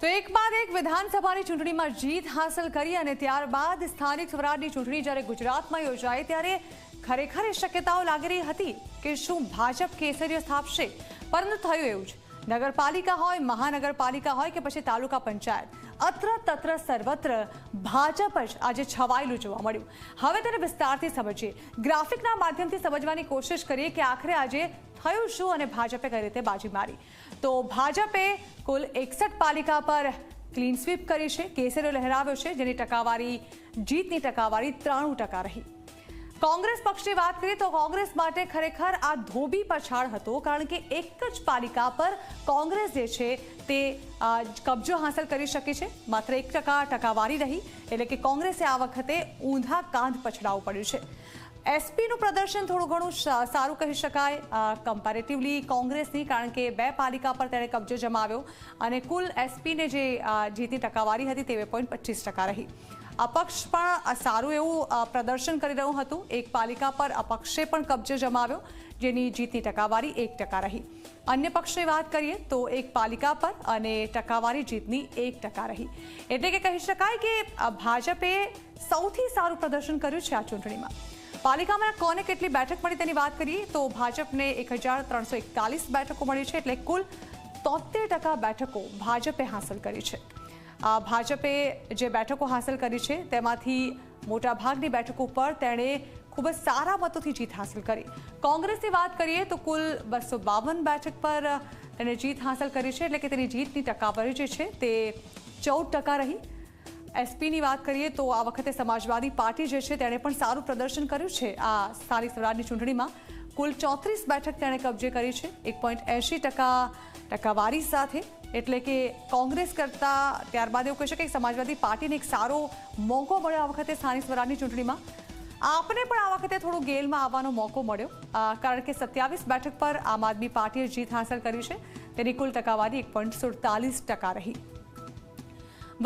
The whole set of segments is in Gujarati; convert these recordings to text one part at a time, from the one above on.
તો એક બાદ એક વિધાનસભાની ચૂંટણીમાં જીત હાંસલ કરી અને ત્યારબાદ સ્થાનિક સ્વરાજની ચૂંટણી જ્યારે ગુજરાતમાં યોજાઈ ત્યારે ખરેખર એ શક્યતાઓ લાગી રહી હતી કે શું ભાજપ કેસરીઓ સ્થાપશે? પરંતુ થયું એવું જ. નગરપાલિકા હોય, મહાનગરપાલિકા હોય કે પછી તાલુકા પંચાયત. અત્ર તત્ર સર્વત્ર ભાજપ જ આજે છવાયેલું જોવા મળ્યું. હવે તેને વિસ્તારથી સમજીએ. ગ્રાફિકના માધ્યમથી સમજવાની કોશિશ કરીએ કે આખરે આજે થયું શું અને ભાજપે કઈ રીતે બાજી મારી. તો ભાજપે કુલ એકસઠ પાલિકા પર ક્લીન સ્વીપ કરી છે, કેસરીઓ લહેરાવ્યો છે, જેની ટકાવારી, જીતની ટકાવારી ત્રાણું ટકા રહી. કોંગ્રેસ પક્ષની વાત કરીએ તો કોંગ્રેસ માટે ખરેખર આ ધોબી પછાડ હતો, કારણ કે એક જ પાલિકા પર કોંગ્રેસ જે છે તે કબજો હાંસલ કરી શકે છે. માત્ર એક ટકા ટકાવારી રહી, એટલે કે કોંગ્રેસે આ વખતે ઊંધા કાંધ પછડાવવું પડ્યું છે. એસપીનું પ્રદર્શન થોડું ઘણું સારું કહી શકાય કમ્પેરેટિવલી કોંગ્રેસની, કારણ કે બે પાલિકા પર તેણે કબજો જમાવ્યો અને કુલ એસપીને જે જીતી ટકાવારી હતી તે બે રહી. અપક્ષ પણ સારું એવું પ્રદર્શન કરી રહ્યું હતું. એક પાલિકા પર અપક્ષે પણ કબજો જમાવ્યો, જેની જીતની ટકાવારી એક ટકા રહી. અન્ય પક્ષની વાત કરીએ તો એક પાલિકા પર અને ટકાવારી જીતની એક ટકા રહી. એટલે કે કહી શકાય કે ભાજપે સૌથી સારું પ્રદર્શન કર્યું છે આ ચૂંટણીમાં. પાલિકામાં કોને કેટલી બેઠક મળી તેની વાત કરીએ તો ભાજપને એક બેઠકો મળી છે, એટલે કુલ તોતેર બેઠકો ભાજપે હાંસલ કરી છે. ભાજપે જે બેઠકો હાંસલ કરી છે, તેમાંથી મોટાભાગની બેઠકો પર તેણે ખૂબ જ સારા મતોથી જીત હાંસલ કરી. કોંગ્રેસની વાત કરીએ તો કુલ બસો બાવન બેઠક પર તેણે જીત હાંસલ કરી છે, એટલે કે તેની જીતની ટકાવારી જે છે તે ચૌદ ટકા રહી. એસપીની વાત કરીએ તો આ વખતે સમાજવાદી પાર્ટી જે છે તેણે પણ સારું પ્રદર્શન કર્યું છે. આ સ્થાનિક સ્વરાજની ચૂંટણીમાં કુલ ચોત્રીસ બેઠક તેણે કબજે કરી છે, એક પોઈન્ટ એંશી ટકા ટકાવારી સાથે. એટલે કે કોંગ્રેસ કરતાં ત્યારબાદ એવું કહી શકાય સમાજવાદી પાર્ટીને એક સારો મોકો મળ્યો આ વખતે સ્થાનિક સ્વરાજની ચૂંટણીમાં. આપને પણ આ વખતે થોડું ગેલમાં આવવાનો મોકો મળ્યો. કારણ કે સત્યાવીસ બેઠક પર આમ આદમી પાર્ટીએ જીત હાંસલ કરી છે. તેની કુલ ટકાવારી એક પોઈન્ટ સુડતાલીસ ટકા રહી.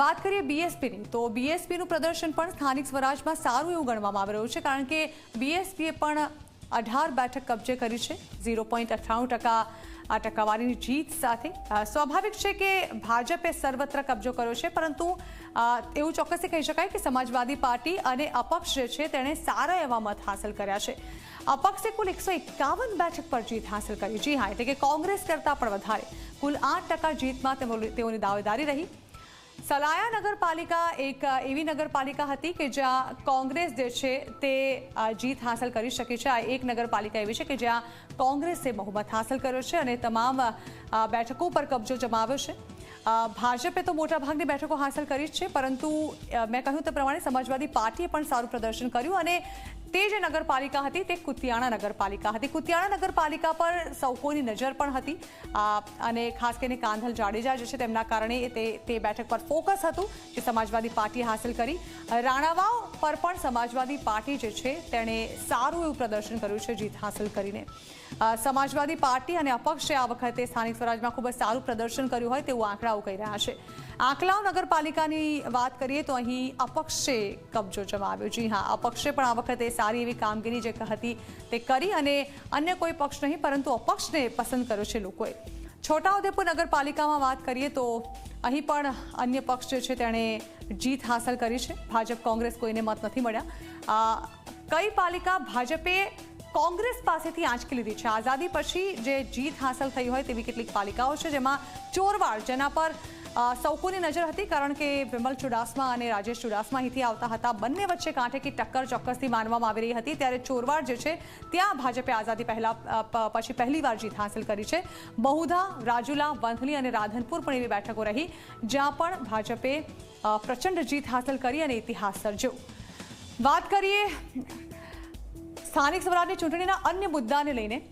વાત કરીએ બીએસપીની, તો બીએસપીનું પ્રદર્શન પણ સ્થાનિક સ્વરાજમાં સારું એવું ગણવામાં આવી રહ્યું છે. કારણ કે બીએસપીએ પણ અઢાર બેઠક કબજે કરી છે. ઝીરો પોઈન્ટ અઠ્ઠાણું ટકા આ ટકાવારીની જીત સાથે. સ્વાભાવિક છે કે ભાજપે સર્વત્ર કબજો કર્યો છે, પરંતુ એવું ચોક્કસથી કહી શકાય કે સમાજવાદી પાર્ટી અને અપક્ષ જે છે તેણે સારા એવા મત હાંસલ કર્યા છે. અપક્ષે કુલ એકસો એકાવન બેઠક પર જીત હાંસલ કરી. જી હા, એટલે કે કોંગ્રેસ કરતાં પણ વધારે. કુલ આઠ ટકા જીતમાં તેઓ- તેઓની દાવેદારી રહી. સલાયા નગરપાલિકા એક એવી નગરપાલિકા હતી કે જ્યાં કોંગ્રેસ જે છે તે જીત હાંસલ કરી શકે છે. આ એક નગરપાલિકા એવી છે કે જ્યાં કોંગ્રેસે બહુમત હાંસલ કર્યો છે અને તમામ બેઠકો પર કબજો જમાવ્યો છે. ભાજપે તો મોટાભાગની બેઠકો હાંસલ કરી છે, પરંતુ મેં કહ્યું તે પ્રમાણે સમાજવાદી પાર્ટીએ પણ સારું પ્રદર્શન કર્યું અને તે જે નગરપાલિકા હતી, તે કુતિયાણા નગરપાલિકા હતી. કુતિયાણા નગરપાલિકા પર સૌ કોઈની નજર પણ હતી. અને ખાસ કરીને કાંધલ જાડેજા જે છે, તેમના કારણે તે તે બેઠક પર ફોકસ હતું જે સમાજવાદી પાર્ટીએ હાંસલ કરી. રાણાવાવ પર પણ સમાજવાદી પાર્ટી જે છે, તેણે સારું એવું પ્રદર્શન કર્યું છે, જીત હાંસલ કરીને. સમાજવાદી પાર્ટી અને અપક્ષે આ વખતે સ્થાનિક સ્વરાજમાં ખૂબ જ સારું પ્રદર્શન કર્યું હોય તેવું આંકડાઓ કહી રહ્યા છે. આંકલાવ નગરપાલિકાની વાત કરીએ તો અહીં અપક્ષે કબજો જમાવ્યો. જી હા, અપક્ષે પણ આ વખતે સારી એવી કામગીરી જે હતી તે કરી અને અન્ય કોઈ પક્ષ નહીં, પરંતુ અપક્ષને પસંદ કર્યો છે લોકોએ. છોટાઉદેપુર નગરપાલિકામાં વાત કરીએ તો અહીં પણ અન્ય પક્ષ જે છે તેણે જીત હાંસલ કરી છે. ભાજપ, કોંગ્રેસ કોઈને મત નથી મળ્યા. કઈ પાલિકા ભાજપે કોંગ્રેસ પાસેથી આંચકી લીધી છે? આઝાદી પછી જે જીત હાંસલ થઈ હોય તેવી કેટલીક પાલિકાઓ છે જેમાં ચોરવાડ, જેના પર સૌ કોઈની નજર હતી કારણ કે વિમલ ચુડાસમા અને રાજેશ ચુડાસમા અહીંથી આવતા હતા. બંને વચ્ચે કાંઠે કે ટક્કર ચોક્કસથી માનવામાં આવી રહી હતી. ત્યારે ચોરવાડ જે છે, ત્યાં ભાજપે આઝાદી પહેલા પછી પહેલીવાર જીત હાંસલ કરી છે. બહુધા, રાજુલા, વંથલી અને રાધનપુર પણ એવી બેઠકો રહી, જ્યાં પણ ભાજપે પ્રચંડ જીત હાંસલ કરી અને ઇતિહાસ સર્જ્યો. વાત કરીએ, સ્થાનિક સ્વરાજની ચૂંટણીના અન્ય મુદ્દાને લઈને.